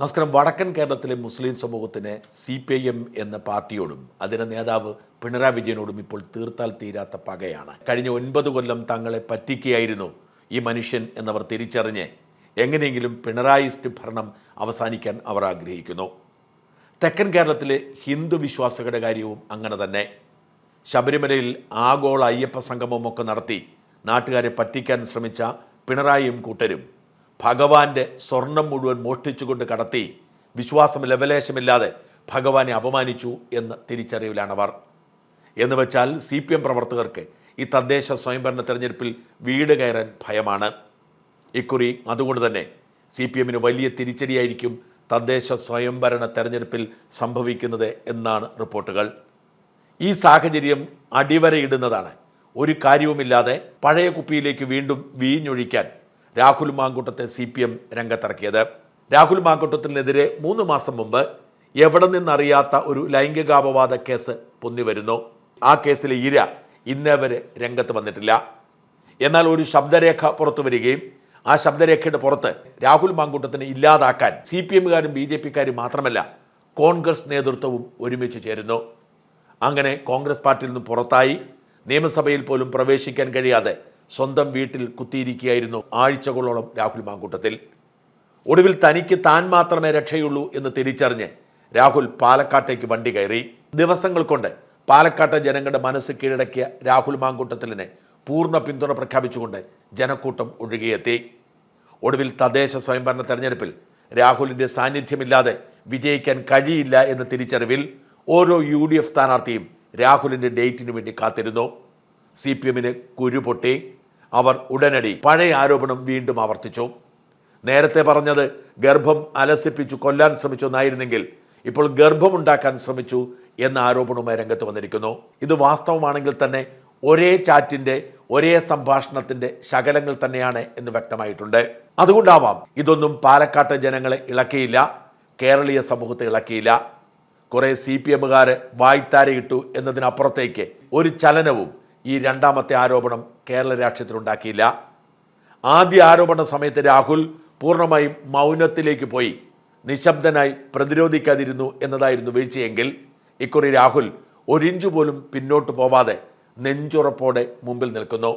നമസ്കാരം. വടക്കൻ കേരളത്തിലെ മുസ്ലിം സമൂഹത്തിന് സി പി ഐ എം എന്ന പാർട്ടിയോടും അതിന്റെ നേതാവ് പിണറായി വിജയനോടും ഇപ്പോൾ തീർത്താൽ തീരാത്ത പകയാണ്. കഴിഞ്ഞ ഒൻപത് കൊല്ലം തങ്ങളെ പറ്റിക്കുകയായിരുന്നു ഈ മനുഷ്യൻ എന്നവർ തിരിച്ചറിഞ്ഞ് എങ്ങനെയെങ്കിലും പിണറായിസ്റ്റ് ഭരണം അവസാനിക്കാൻ അവർ ആഗ്രഹിക്കുന്നു. തെക്കൻ കേരളത്തിലെ ഹിന്ദു വിശ്വാസികളുടെ കാര്യവും അങ്ങനെ തന്നെ. ശബരിമലയിൽ ആഗോള അയ്യപ്പ സംഗമമൊക്കെ നടത്തി നാട്ടുകാരെ പറ്റിക്കാൻ ശ്രമിച്ച പിണറായിയും കൂട്ടരും ഭഗവാന്റെ സ്വർണം മുഴുവൻ മോഷ്ടിച്ചുകൊണ്ട് കടത്തി വിശ്വാസം ലവലേശമില്ലാതെ ഭഗവാനെ അപമാനിച്ചു എന്ന അവർ എന്ന് വെച്ചാൽ സി പി എം പ്രവർത്തകർക്ക് ഈ തദ്ദേശ സ്വയംഭരണ തെരഞ്ഞെടുപ്പിൽ വീട് കയറാൻ ഭയമാണ്. ഇക്കുറി അതുകൊണ്ട് തന്നെ സി പി എമ്മിന് വലിയ തിരിച്ചടിയായിരിക്കും തദ്ദേശ സ്വയംഭരണ തെരഞ്ഞെടുപ്പിൽ സംഭവിക്കുന്നത് എന്നാണ് റിപ്പോർട്ടുകൾ. ഈ സാഹചര്യം അടിവരയിടുന്നതാണ്. ഒരു കാര്യവുമില്ലാതെ പഴയ കുപ്പിയിലേക്ക് വീണ്ടും വീഞ്ഞൊഴിക്കാൻ രാഹുൽ മാങ്കൂട്ടത്തെ സി പി എം രംഗത്തിറക്കിയത്. രാഹുൽ മാങ്കൂട്ടത്തിനെതിരെ മൂന്ന് മാസം മുമ്പ് എവിടെ നിന്നറിയാത്ത ഒരു ലൈംഗികാപവാദ കേസ് പൊന്നിവരുന്നു. ആ കേസിലെ ഇര ഇന്നേ വരെ രംഗത്ത് വന്നിട്ടില്ല. എന്നാൽ ഒരു ശബ്ദരേഖ പുറത്തു വരികയും ആ ശബ്ദരേഖയുടെ പുറത്ത് രാഹുൽ മാങ്കൂട്ടത്തിനെ ഇല്ലാതാക്കാൻ സി പി എമ്മുകാരും ബി ജെ പിക്കാരും മാത്രമല്ല കോൺഗ്രസ് നേതൃത്വവും ഒരുമിച്ച് ചേരുന്നു. അങ്ങനെ കോൺഗ്രസ് പാർട്ടിയിൽ നിന്നും പുറത്തായി. നിയമസഭയിൽ പോലും പ്രവേശിക്കാൻ കഴിയാതെ സ്വന്തം വീട്ടിൽ കുത്തിയിരിക്കുകയായിരുന്നു ആഴ്ചകളോളം രാഹുൽ മാങ്കൂട്ടത്തിൽ. ഒടുവിൽ തനിക്ക് താൻ മാത്രമേ രക്ഷയുള്ളൂ എന്ന് തിരിച്ചറിഞ്ഞ് രാഹുൽ പാലക്കാട്ടേക്ക് വണ്ടി കയറി. ദിവസങ്ങൾ കൊണ്ട് പാലക്കാട്ടെ ജനങ്ങളുടെ മനസ്സ് കീഴടക്കിയ രാഹുൽ മാങ്കൂട്ടത്തിലിനെ പൂർണ പിന്തുണ പ്രഖ്യാപിച്ചുകൊണ്ട് ജനക്കൂട്ടം ഒഴുകിയെത്തി. ഒടുവിൽ തദ്ദേശ സ്വയംഭരണ തെരഞ്ഞെടുപ്പിൽ രാഹുലിന്റെ സാന്നിധ്യമില്ലാതെ വിജയിക്കാൻ കഴിയില്ല എന്ന തിരിച്ചറിവിൽ ഓരോ യു ഡി എഫ് സ്ഥാനാർത്ഥിയും രാഹുലിന്റെ ഡേറ്റിനു വേണ്ടി കാത്തിരുന്നു. സി പി എമ്മിന് കുരുപൊട്ടി അവർ ഉടനടി പഴയ ആരോപണം വീണ്ടും ആവർത്തിച്ചു. നേരത്തെ പറഞ്ഞത് ഗർഭം അലസിപ്പിച്ചു കൊല്ലാൻ ശ്രമിച്ചു എന്നായിരുന്നെങ്കിൽ ഇപ്പോൾ ഗർഭമുണ്ടാക്കാൻ ശ്രമിച്ചു എന്ന ആരോപണവുമായി രംഗത്ത് വന്നിരിക്കുന്നു. ഇത് വാസ്തവമാണെങ്കിൽ തന്നെ ഒരേ ചാറ്റിന്റെ ഒരേ സംഭാഷണത്തിന്റെ ശകലങ്ങൾ തന്നെയാണ് എന്ന് വ്യക്തമായിട്ടുണ്ട്. അതുകൊണ്ടാവാം ഇതൊന്നും പാലക്കാട്ടെ ജനങ്ങളെ ഇളക്കിയില്ല കേരളീയ സമൂഹത്തെ ഇളക്കിയില്ല. കുറെ സി പി എമ്മുകാര് വായ്ത്താരയിട്ടു എന്നതിനപ്പുറത്തേക്ക് ഒരു ചലനവും ഈ രണ്ടാമത്തെ ആരോപണം കേരള രാഷ്ട്രീയത്തിലുണ്ടാക്കിയില്ല. ആദ്യ ആരോപണ സമയത്ത് രാഹുൽ പൂർണമായും മൗനത്തിലേക്ക് പോയി. നിശബ്ദനായി പ്രതിരോധിക്കാതിരുന്നു എന്നതായിരുന്നു വീഴ്ചയെങ്കിൽ ഇക്കുറി രാഹുൽ ഒരിഞ്ചു പോലും പിന്നോട്ട് പോവാതെ നെഞ്ചുറപ്പോടെ മുമ്പിൽ നിൽക്കുന്നു.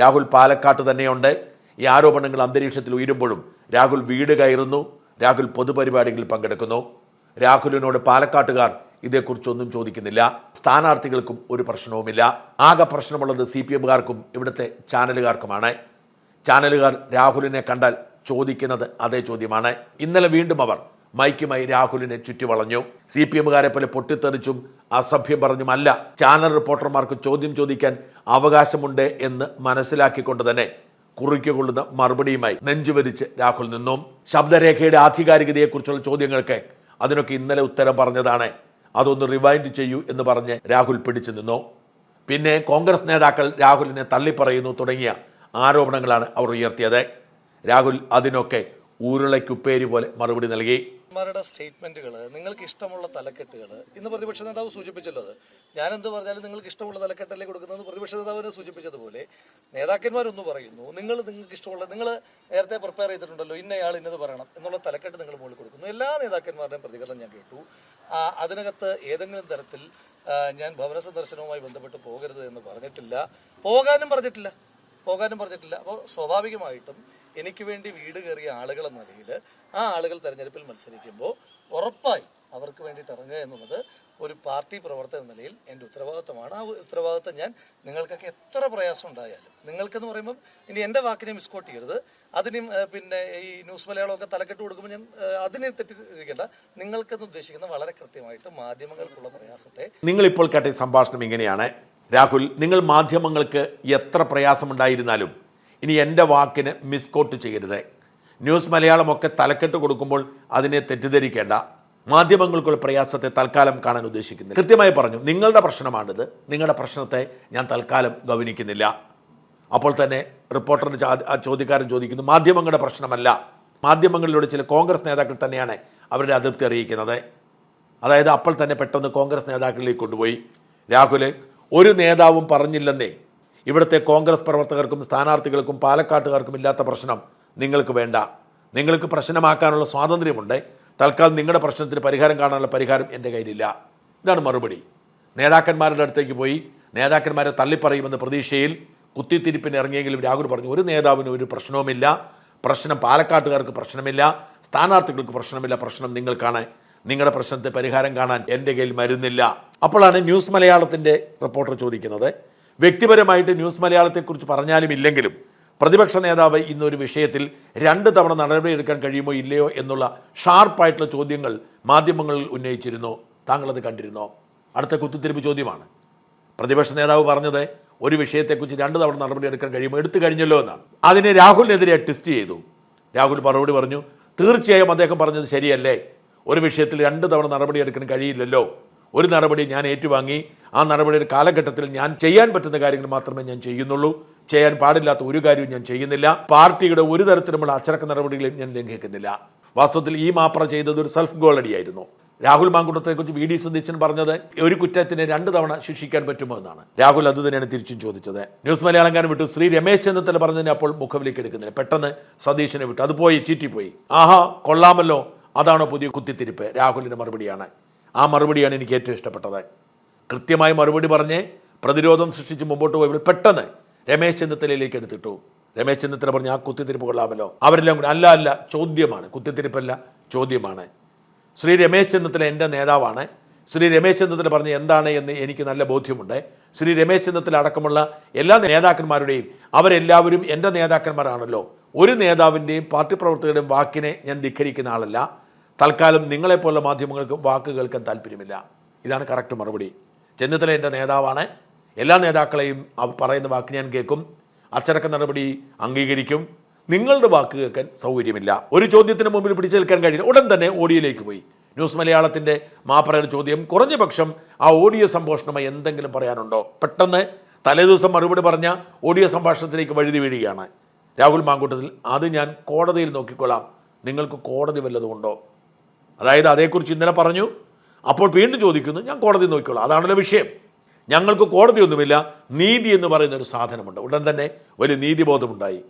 രാഹുൽ പാലക്കാട്ട് തന്നെയുണ്ട്. ഈ ആരോപണങ്ങൾ അന്തരീക്ഷത്തിൽ ഉയരുമ്പോഴും രാഹുൽ വീട് കയറുന്നു. രാഹുൽ പൊതുപരിപാടികളിൽ പങ്കെടുക്കുന്നു. രാഹുലിനോട് പാലക്കാട്ടുകാർ ഇതേക്കുറിച്ചൊന്നും ചോദിക്കുന്നില്ല. സ്ഥാനാർത്ഥികൾക്കും ഒരു പ്രശ്നവുമില്ല. ആകെ പ്രശ്നമുള്ളത് സി പി എമ്മുകാർക്കും ഇവിടുത്തെ ചാനലുകാർക്കുമാണ്. ചാനലുകാർ രാഹുലിനെ കണ്ടാൽ ചോദിക്കുന്നത് അതേ ചോദ്യമാണ്. ഇന്നലെ വീണ്ടും അവർ മൈക്കുമായി രാഹുലിനെ ചുറ്റിവളഞ്ഞു. സി പി എമ്മുകാരെ പോലെ പൊട്ടിത്തെറിച്ചും അസഭ്യം പറഞ്ഞുമല്ല. ചാനൽ റിപ്പോർട്ടർമാർക്ക് ചോദ്യം ചോദിക്കാൻ അവകാശമുണ്ട് എന്ന് മനസ്സിലാക്കിക്കൊണ്ട് തന്നെ കുറിക്കൊള്ളുന്ന മറുപടിയുമായി നെഞ്ചുവരിച്ച് രാഹുൽ നിന്നും. ശബ്ദരേഖയുടെ ആധികാരികതയെക്കുറിച്ചുള്ള ചോദ്യങ്ങൾക്ക് അതിനൊക്കെ ഇന്നലെ ഉത്തരം പറഞ്ഞതാണ്. അതൊന്ന് റിവൈൻഡ് ചെയ്യൂ എന്ന് പറഞ്ഞ് രാഹുൽ പിടിച്ചു നിന്നു. പിന്നെ കോൺഗ്രസ് നേതാക്കൾ രാഹുലിനെ തള്ളിപ്പറയുന്നു തുടങ്ങിയ ആരോപണങ്ങളാണ് അവർ ഉയർത്തിയത്. രാഹുൽ അതിനൊക്കെ ഊരുളയ്ക്കുപ്പേരി പോലെ മറുപടി നൽകി. മാരുടെ സ്റ്റേറ്റ്മെന്റുകൾ നിങ്ങൾക്ക് ഇഷ്ടമുള്ള തലക്കെട്ടുകൾ ഇന്ന് പ്രതിപക്ഷ നേതാവ് സൂചിപ്പിച്ചല്ലോ അത്. ഞാൻ എന്ത് പറഞ്ഞാലും നിങ്ങൾക്ക് ഇഷ്ടമുള്ള തലക്കെട്ടല്ലേ കൊടുക്കുന്നത് പ്രതിപക്ഷ നേതാവിനെ സൂചിപ്പിച്ചതുപോലെ നേതാക്കന്മാരൊന്ന് പറയുന്നു നിങ്ങൾ നിങ്ങൾക്ക് ഇഷ്ടമുള്ള നിങ്ങൾ നേരത്തെ പ്രിപ്പയർ ചെയ്തിട്ടുണ്ടല്ലോ ഇന്നയാൾ ഇന്നത് പറയണം എന്നുള്ള തലക്കെട്ട് നിങ്ങൾ മുകളിൽ കൊടുക്കുന്നു. എല്ലാ നേതാക്കന്മാരുടെയും പ്രതികരണം ഞാൻ കേട്ടു. അതിനകത്ത് ഏതെങ്കിലും തരത്തിൽ ഞാൻ ഭവന സന്ദർശനവുമായി ബന്ധപ്പെട്ട് പോകരുത് എന്ന് പറഞ്ഞിട്ടില്ല. പോകാനും പറഞ്ഞിട്ടില്ല. പോകാനും പറഞ്ഞിട്ടില്ല. അപ്പോൾ സ്വാഭാവികമായിട്ടും എനിക്ക് വേണ്ടി വീട് കയറിയ ആളുകൾ എന്ന നിലയിൽ ആ ആളുകൾ തെരഞ്ഞെടുപ്പിൽ മത്സരിക്കുമ്പോൾ ഉറപ്പായി അവർക്ക് വേണ്ടിയിട്ട് ഇറങ്ങുക എന്നുള്ളത് ഒരു പാർട്ടി പ്രവർത്തന എന്ന നിലയിൽ എന്റെ ഉത്തരവാദിത്തമാണ്. ആ ഉത്തരവാദിത്തം ഞാൻ നിങ്ങൾക്കൊക്കെ എത്ര പ്രയാസം ഉണ്ടായാലും നിങ്ങൾക്കെന്ന് പറയുമ്പോൾ ഇനി എന്റെ വാക്കിനെ മിസ്കോട്ട് ചെയ്യരുത്. അതിനും പിന്നെ ഈ ന്യൂസ് മലയാളമൊക്കെ തലക്കെട്ട് കൊടുക്കുമ്പോൾ ഞാൻ അതിനെ തെറ്റിദ്ധരിക്കേണ്ട. നിങ്ങൾക്കെന്ന് ഉദ്ദേശിക്കുന്ന വളരെ കൃത്യമായിട്ട് മാധ്യമങ്ങൾക്കുള്ള പ്രയാസത്തെ നിങ്ങളിപ്പോൾ കേട്ട സംഭാഷണം ഇങ്ങനെയാണ്. രാഹുൽ നിങ്ങൾ മാധ്യമങ്ങൾക്ക് എത്ര പ്രയാസമുണ്ടായിരുന്നാലും ഇനി എന്റെ വാക്കിന് മിസ്കോട്ട് ചെയ്യരുത്. ന്യൂസ് മലയാളമൊക്കെ തലക്കെട്ട് കൊടുക്കുമ്പോൾ അതിനെ തെറ്റിദ്ധരിക്കേണ്ട. മാധ്യമങ്ങൾക്കുള്ള പ്രയാസത്തെ തൽക്കാലം കാണാൻ ഉദ്ദേശിക്കുന്നില്ല. കൃത്യമായി പറഞ്ഞു നിങ്ങളുടെ പ്രശ്നമാണിത്. നിങ്ങളുടെ പ്രശ്നത്തെ ഞാൻ തൽക്കാലം ഗൗനിക്കുന്നില്ല അപ്പോൾ തന്നെ റിപ്പോർട്ടറിന് ചോദ്യക്കാരൻ ചോദിക്കുന്നു മാധ്യമങ്ങളുടെ പ്രശ്നമല്ല. മാധ്യമങ്ങളിലൂടെ ചില കോൺഗ്രസ് നേതാക്കൾ തന്നെയാണ് അവരുടെ അതൃപ്തി അറിയിക്കുന്നത്. അതായത് അപ്പോൾ തന്നെ പെട്ടെന്ന് കോൺഗ്രസ് നേതാക്കളിലേക്ക് കൊണ്ടുപോയി. രാഹുൽ ഒരു നേതാവും പറഞ്ഞില്ലെന്നേ ഇവിടുത്തെ കോൺഗ്രസ് പ്രവർത്തകർക്കും സ്ഥാനാർത്ഥികൾക്കും പാലക്കാട്ടുകാർക്കും ഇല്ലാത്ത പ്രശ്നം നിങ്ങൾക്ക് വേണ്ട. നിങ്ങൾക്ക് പ്രശ്നമാക്കാനുള്ള സ്വാതന്ത്ര്യമുണ്ട്. തൽക്കാലം നിങ്ങളുടെ പ്രശ്നത്തിന് പരിഹാരം കാണാനുള്ള പരിഹാരം എന്റെ കയ്യിലില്ല. ഇതാണ് മറുപടി. നേതാക്കന്മാരുടെ അടുത്തേക്ക് പോയി നേതാക്കന്മാരെ തള്ളിപ്പറയുമെന്ന പ്രതീക്ഷയിൽ കുത്തിത്തിരിപ്പിന് ഇറങ്ങിയെങ്കിലും രാഹുൽ പറഞ്ഞു ഒരു നേതാവിനും ഒരു പ്രശ്നവുമില്ല. പ്രശ്നം പാലക്കാട്ടുകാർക്ക് പ്രശ്നമില്ല. സ്ഥാനാർത്ഥികൾക്ക് പ്രശ്നമില്ല. പ്രശ്നം നിങ്ങൾക്കാണ്. നിങ്ങളുടെ പ്രശ്നത്തെ പരിഹാരം കാണാൻ എന്റെ കയ്യിൽ മരുന്നില്ല. അപ്പോഴാണ് ന്യൂസ് മലയാളത്തിന്റെ റിപ്പോർട്ടർ ചോദിക്കുന്നത്. വ്യക്തിപരമായിട്ട് ന്യൂസ് മലയാളത്തെക്കുറിച്ച് പറഞ്ഞാലും ഇല്ലെങ്കിലും പ്രതിപക്ഷ നേതാവ് ഇന്നൊരു വിഷയത്തിൽ രണ്ട് തവണ നടപടിയെടുക്കാൻ കഴിയുമോ ഇല്ലയോ എന്നുള്ള ഷാർപ്പായിട്ടുള്ള ചോദ്യങ്ങൾ മാധ്യമങ്ങളിൽ ഉന്നയിച്ചിരുന്നു. താങ്കളത് കണ്ടിരുന്നോ? അടുത്ത കുത്തിത്തിരിപ്പ് ചോദ്യമാണ്. പ്രതിപക്ഷ നേതാവ് പറഞ്ഞത് ഒരു വിഷയത്തെക്കുറിച്ച് രണ്ട് തവണ നടപടിയെടുക്കാൻ കഴിയുമോ? എടുത്തു കഴിഞ്ഞല്ലോ എന്നാണ്. അതിനെ രാഹുലിനെതിരെ ടെസ്റ്റ് ചെയ്തു. രാഹുൽ മറുപടി പറഞ്ഞു തീർച്ചയായും അദ്ദേഹം പറഞ്ഞത് ശരിയല്ലേ? ഒരു വിഷയത്തിൽ രണ്ട് തവണ നടപടിയെടുക്കാൻ കഴിയില്ലല്ലോ. ഒരു നടപടി ഞാൻ ഏറ്റുവാങ്ങി ആ നടപടിയുടെ കാലഘട്ടത്തിൽ ഞാൻ ചെയ്യാൻ പറ്റുന്ന കാര്യങ്ങൾ മാത്രമേ ഞാൻ ചെയ്യുന്നുള്ളൂ. ചെയ്യാൻ പാടില്ലാത്ത ഒരു കാര്യവും ഞാൻ ചെയ്യുന്നില്ല. പാർട്ടിയുടെ ഒരു തരത്തിലുമുള്ള അച്ചടക്ക നടപടികളെയും ഞാൻ ലംഘിക്കുന്നില്ല. വാസ്തവത്തിൽ ഈ മാപ്ര ചെയ്തത് ഒരു സെൽഫ് ഗോളടിയായിരുന്നു രാഹുൽ മാങ്കുട്ടത്തെക്കുറിച്ച് വി ഡി സതീശൻ പറഞ്ഞത് ഒരു കുറ്റത്തിന് രണ്ട് തവണ ശിക്ഷിക്കാൻ പറ്റുമോ എന്നാണ്. രാഹുൽ അത് തന്നെയാണ് തിരിച്ചും ചോദിച്ചത്. ന്യൂസ് മലയാളംകാരൻ വിട്ടു. ശ്രീ രമേശ് ചെന്നിത്തല പറഞ്ഞതിനെ അപ്പോൾ മുഖവിലേക്ക് എടുക്കുന്നില്ല. പെട്ടെന്ന് സതീശനെ വിട്ടു. അത് പോയി ചീറ്റിപ്പോയി. ആഹാ കൊള്ളാമല്ലോ. അതാണോ പുതിയ കുത്തിത്തിരിപ്പ്? രാഹുലിന്റെ മറുപടിയാണ്. ആ മറുപടിയാണ് എനിക്ക് ഏറ്റവും ഇഷ്ടപ്പെട്ടത്. കൃത്യമായി മറുപടി പറഞ്ഞ് പ്രതിരോധം സൃഷ്ടിച്ച് മുമ്പോട്ട് പോയപ്പോൾ പെട്ടെന്ന് രമേശ് ചെന്നിത്തലയിലേക്ക് എടുത്തിട്ടു. രമേശ് ചെന്നിത്തല പറഞ്ഞു ആ കുത്തിത്തിരിപ്പ് കൊള്ളാമല്ലോ. അവരെല്ലാം കൂടി അല്ല അല്ല ചോദ്യമാണ്. കുത്തിത്തിരിപ്പല്ല ചോദ്യമാണ്. ശ്രീ രമേശ് ചെന്നിത്തല എന്റെ നേതാവാണ്. ശ്രീ രമേശ് ചെന്നിത്തല പറഞ്ഞ് എന്താണ് എന്ന് എനിക്ക് നല്ല ബോധ്യമുണ്ട്. ശ്രീ രമേശ് ചെന്നിത്തല അടക്കമുള്ള എല്ലാ നേതാക്കന്മാരുടെയും അവരെല്ലാവരും എന്റെ നേതാക്കന്മാരാണല്ലോ. ഒരു നേതാവിന്റെയും പാർട്ടി പ്രവർത്തകരുടെയും വാക്കിനെ ഞാൻ ധിഖരിക്കുന്ന ആളല്ല. തൽക്കാലം നിങ്ങളെപ്പോലുള്ള മാധ്യമങ്ങൾക്ക് വാക്ക് കേൾക്കാൻ താല്പര്യമില്ല. ഇതാണ് കറക്റ്റ് മറുപടി. ചെന്നിത്തല എന്റെ നേതാവാണ്. എല്ലാ നേതാക്കളെയും പറയുന്ന വാക്ക് ഞാൻ കേൾക്കും. അച്ചടക്ക നടപടി അംഗീകരിക്കും. നിങ്ങളുടെ വാക്ക് കേൾക്കാൻ സൗകര്യമില്ല. ഒരു ചോദ്യത്തിന് മുമ്പിൽ പിടിച്ചു നിൽക്കാൻ കഴിയില്ല. ഉടൻ തന്നെ ഓഡിയോയിലേക്ക് പോയി. ന്യൂസ് മലയാളത്തിന്റെ മാപ്പറയുടെ ചോദ്യം. കുറഞ്ഞ പക്ഷം ആ ഓഡിയോ സംഭാഷണമായി എന്തെങ്കിലും പറയാനുണ്ടോ? പെട്ടെന്ന് തലേദിവസം മറുപടി പറഞ്ഞ ഓഡിയോ സംഭാഷണത്തിലേക്ക് വഴുതി വീഴുകയാണ്. രാഹുൽ മാങ്കൂട്ടത്തിൽ അത് ഞാൻ കോടതിയിൽ നോക്കിക്കൊള്ളാം. നിങ്ങൾക്ക് കോടതി വല്ലതും ഉണ്ടോ അതായത് അതേക്കുറിച്ച് ഇന്നലെ പറഞ്ഞു അപ്പോൾ വീണ്ടും ചോദിക്കുന്നു ഞാൻ കോടതി നോക്കിക്കോളാം. അതാണല്ലോ വിഷയം. ഞങ്ങൾക്ക് കോടതിയൊന്നുമില്ല നീതി എന്ന് പറയുന്ന ഒരു സാധനമുണ്ട്. ഉടൻ തന്നെ വലിയ നീതിബോധമുണ്ടായി.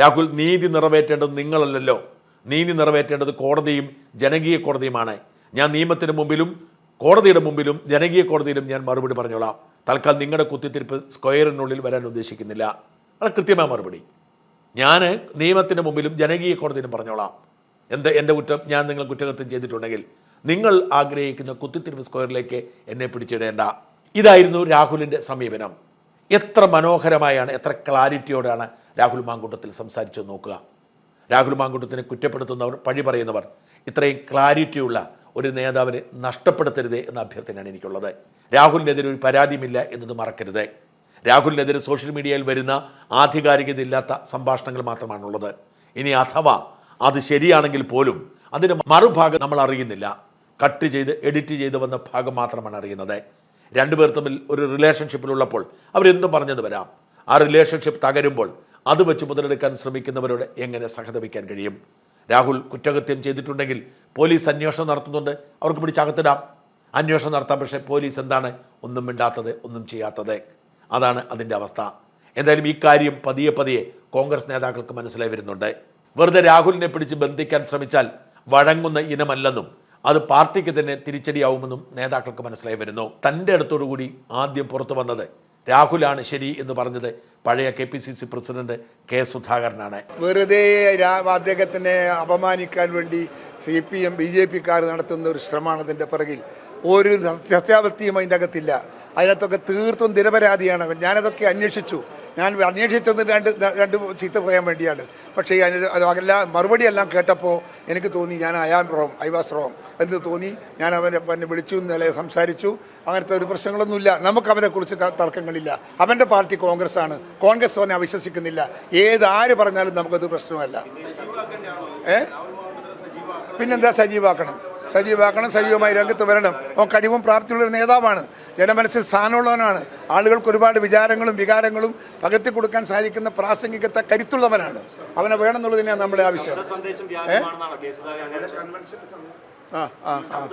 രാഹുൽ നീതി നിറവേറ്റേണ്ടത് നിങ്ങളല്ലല്ലോ. നീതി നിറവേറ്റേണ്ടത് കോടതിയും ജനകീയ കോടതിയുമാണ്. ഞാൻ നിയമത്തിന് മുമ്പിലും കോടതിയുടെ മുമ്പിലും ജനകീയ കോടതിയിലും ഞാൻ മറുപടി പറഞ്ഞോളാം. തൽക്കാലം നിങ്ങളുടെ കുത്തിത്തിരിപ്പ് സ്ക്വയറിനുള്ളിൽ വരാൻ ഉദ്ദേശിക്കുന്നില്ല. അത് കൃത്യമായ മറുപടി. ഞാൻ നിയമത്തിന് മുമ്പിലും ജനകീയ കോടതിയിലും പറഞ്ഞോളാം. എന്ത് എന്റെ കുറ്റം? ഞാൻ നിങ്ങൾ കുറ്റകൃത്യം ചെയ്തിട്ടുണ്ടെങ്കിൽ നിങ്ങൾ ആഗ്രഹിക്കുന്ന കുത്തിത്തിരിപ്പ് സ്ക്വയറിലേക്ക് എന്നെ പിടിച്ചിടേണ്ട. ഇതായിരുന്നു രാഹുലിന്റെ സമീപനം. എത്ര മനോഹരമായാണ് എത്ര ക്ലാരിറ്റിയോടെയാണ് രാഹുൽ മാങ്കൂട്ടത്തിൽ സംസാരിച്ചു നോക്കുക. രാഹുൽ മാങ്കൂട്ടത്തിനെ കുറ്റപ്പെടുത്തുന്നവർ പഴി പറയുന്നവർ ഇത്രയും ക്ലാരിറ്റിയുള്ള ഒരു നേതാവിനെ നഷ്ടപ്പെടുത്തരുത് എന്ന അഭ്യർത്ഥനയാണ് എനിക്കുള്ളത്. രാഹുലിനെതിരെ ഒരു പരാതിയുമില്ല എന്നത് മറക്കരുത്. രാഹുലിനെതിരെ സോഷ്യൽ മീഡിയയിൽ വരുന്ന ആധികാരികതയില്ലാത്ത സംഭാഷണങ്ങൾ മാത്രമാണുള്ളത്. ഇനി അഥവാ അത് ശരിയാണെങ്കിൽ പോലും അതിന്റെ മറുഭാഗം നമ്മൾ അറിയുന്നില്ല. കട്ട് ചെയ്ത് എഡിറ്റ് ചെയ്ത് വന്ന ഭാഗം മാത്രമാണ് അറിയുന്നത്. രണ്ടുപേർ തമ്മിൽ ഒരു റിലേഷൻഷിപ്പിലുള്ളപ്പോൾ അവരെന്തും പറഞ്ഞത് വരാം. ആ റിലേഷൻഷിപ്പ് തകരുമ്പോൾ അത് വെച്ച് മുതലെടുക്കാൻ ശ്രമിക്കുന്നവരോട് എങ്ങനെ സഹതപിക്കാൻ കഴിയും? രാഹുൽ കുറ്റകൃത്യം ചെയ്തിട്ടുണ്ടെങ്കിൽ പോലീസ് അന്വേഷണം നടത്തുന്നുണ്ട്. അവർക്ക് പിടിച്ചകത്തിടാം അന്വേഷണം നടത്താം. പക്ഷേ പോലീസ് എന്താണ് ഒന്നും മിണ്ടാത്തത് ഒന്നും ചെയ്യാത്തത്? അതാണ് അതിന്റെ അവസ്ഥ. എന്തായാലും ഈ കാര്യം പതിയെ പതിയെ കോൺഗ്രസ് നേതാക്കൾക്ക് മനസ്സിലായി വരുന്നുണ്ട്. വെറുതെ രാഹുലിനെ പിടിച്ച് ബന്ധിക്കാൻ ശ്രമിച്ചാൽ വഴങ്ങുന്ന ഇനമല്ലെന്നും അത് പാർട്ടിക്ക് തന്നെ തിരിച്ചടിയാവുമെന്നും നേതാക്കൾക്ക് മനസ്സിലായി വരുന്നു. തന്റെ അടുത്തോടുകൂടി ആദ്യം പുറത്തു വന്നത് രാഹുലാണ് ശരി എന്ന് പറഞ്ഞത് പഴയ K P C C president K സുധാകരനാണ്. വെറുതെ അദ്ദേഹത്തിനെ അപമാനിക്കാൻ വേണ്ടി C P M B J പിക്കാർ നടത്തുന്ന ഒരു ശ്രമമാണ് അതിന്റെ പിറകിൽ. ഒരു സത്യാവസ്ഥയും അതിന്റെ അകത്തില്ല. അതിനകത്തൊക്കെ തീർത്തും നിരപരാധിയാണ്. ഞാനതൊക്കെ അന്വേഷിച്ചു. ഞാൻ അന്വേഷിച്ചത് രണ്ട് രണ്ട് ചീത്ത പറയാൻ വേണ്ടിയാണ്. പക്ഷേ അതെല്ലാം മറുപടി എല്ലാം കേട്ടപ്പോൾ എനിക്ക് തോന്നി ഞാൻ am wrong I was wrong എന്ന് തോന്നി. ഞാൻ അവനെ പിന്നെ വിളിച്ചു ഇന്നലെ സംസാരിച്ചു. അങ്ങനത്തെ ഒരു പ്രശ്നങ്ങളൊന്നുമില്ല. നമുക്ക് അവനെ കുറിച്ച് തർക്കങ്ങളില്ല. അവന്റെ പാർട്ടി കോൺഗ്രസ് ആണ് കോൺഗ്രസ് അവനെ അവിശ്വസിക്കുന്നില്ല. ഏത് ആര് പറഞ്ഞാലും നമുക്കത് പ്രശ്നമല്ല. ഏ? പിന്നെന്താ സജീവാക്കണം? സജീവാക്കണം സജീവമായി രംഗത്ത് വരണം. അവൻ കഴിവും പ്രാപ്തിയുള്ള ഒരു നേതാവാണ്. ജനമനസ്സിൽ സ്ഥാനമുള്ളവനാണ് ആളുകൾക്ക് ഒരുപാട് വിചാരങ്ങളും വികാരങ്ങളും പകർത്തി കൊടുക്കാൻ സാധിക്കുന്ന പ്രാസംഗികത്തെ കരുത്തുള്ളവനാണ്. അവനെ വേണമെന്നുള്ളത് തന്നെയാണ് നമ്മുടെ ആവശ്യം ആ ആ ആ.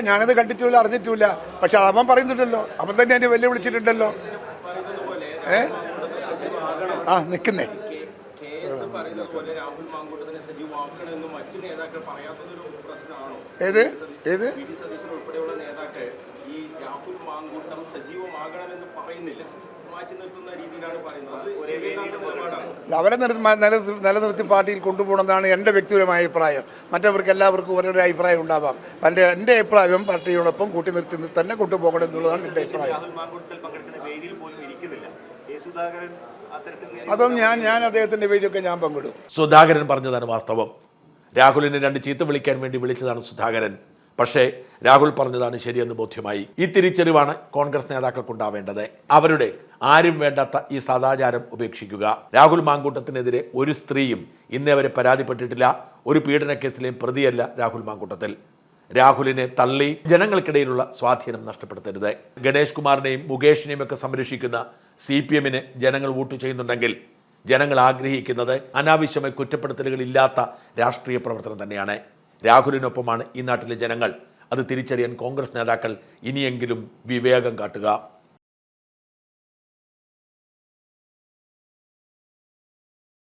ഞാനത് കണ്ടിട്ടില്ല അറിഞ്ഞിട്ടില്ല. പക്ഷെ അവൻ പറയുന്നുണ്ടല്ലോ. അവൻ തന്നെ എന്നെ വെല്ലുവിളിച്ചിട്ടുണ്ടല്ലോ. ഏ? ആ നിക്കുന്നേ പറയുന്നതുപോലെ രാഹുൽ മാങ്കൂട്ടത്തിനെ സജീവമാക്കണമെന്ന് മറ്റു നേതാക്കൾ പറയാത്തതൊരു പ്രശ്നമാണോ? ഏത്? ഏത്? അവരെ നിർ നിലനിർത്തി നിലനിർത്തി പാർട്ടിയിൽ കൊണ്ടുപോകണമെന്നാണ് എന്റെ വ്യക്തിപരമായ അഭിപ്രായം. മറ്റവർക്ക് എല്ലാവർക്കും ഓരോരോ അഭിപ്രായം ഉണ്ടാവാം. എന്റെ എന്റെ അഭിപ്രായം പാർട്ടിയോടൊപ്പം കൂട്ടി നിർത്തി തന്നെ കൊണ്ടുപോകണം എന്നുള്ളതാണ് എന്റെ അഭിപ്രായം. അതും ഞാൻ ഞാൻ അദ്ദേഹത്തിന്റെ വേദിയൊക്കെ ഞാൻ പങ്കിടും. സുധാകരൻ പറഞ്ഞതാണ് വാസ്തവം. രാഹുലിനെ രണ്ട് ചീത്ത വിളിക്കാൻ വേണ്ടി വിളിച്ചതാണ് സുധാകരൻ. പക്ഷേ രാഹുൽ പറഞ്ഞതാണ് ശരിയെന്ന് ബോധ്യമായി. ഈ തിരിച്ചറിവാണ് കോൺഗ്രസ് നേതാക്കൾക്കുണ്ടാവേണ്ടത്. അവരുടെ ആരും വേണ്ടാത്ത ഈ സദാചാരം ഉപേക്ഷിക്കുക. രാഹുൽ മാങ്കൂട്ടത്തിനെതിരെ ഒരു സ്ത്രീയും ഇന്നേ പരാതിപ്പെട്ടിട്ടില്ല. ഒരു പീഡന കേസിലെയും പ്രതിയല്ല രാഹുൽ മാങ്കൂട്ടത്തിൽ. രാഹുലിനെ തള്ളി ജനങ്ങൾക്കിടയിലുള്ള സ്വാധീനം നഷ്ടപ്പെടുത്തരുത്. ഗണേഷ് കുമാറിനെയും മുകേഷിനെയും ഒക്കെ സംരക്ഷിക്കുന്ന സി പി എമ്മിന് ജനങ്ങൾ വോട്ട് ചെയ്യുന്നുണ്ടെങ്കിൽ ജനങ്ങൾ ആഗ്രഹിക്കുന്നത് അനാവശ്യമായി കുറ്റപ്പെടുത്തലുകൾ ഇല്ലാത്ത രാഷ്ട്രീയ പ്രവർത്തനം തന്നെയാണ്. രാഹുലിനൊപ്പമാണ് ഈ നാട്ടിലെ ജനങ്ങൾ. അത് തിരിച്ചറിയാൻ കോൺഗ്രസ് നേതാക്കൾ ഇനിയെങ്കിലും വിവേകം കാട്ടുക.